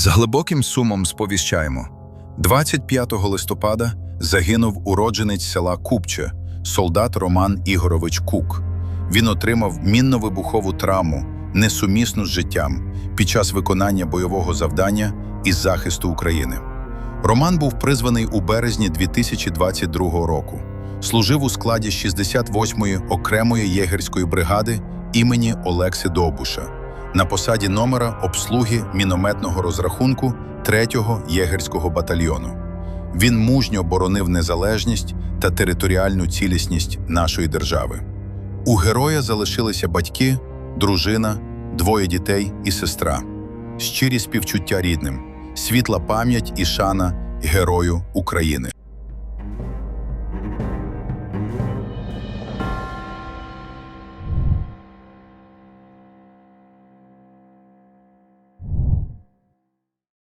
З глибоким сумом сповіщаємо. 25 листопада загинув уродженець села Купче, солдат Роман Ігорович Кук. Він отримав мінно-вибухову травму, несумісну з життям, під час виконання бойового завдання із захисту України. Роман був призваний у березні 2022 року. Служив у складі 68-ї окремої єгерської бригади імені Олекси Довбуша на посаді номера обслуги мінометного розрахунку 3-го єгерського батальйону. Він мужньо боронив незалежність та територіальну цілісність нашої держави. У героя залишилися батьки, дружина, двоє дітей і сестра. Щирі співчуття рідним, світла пам'ять і шана герою України.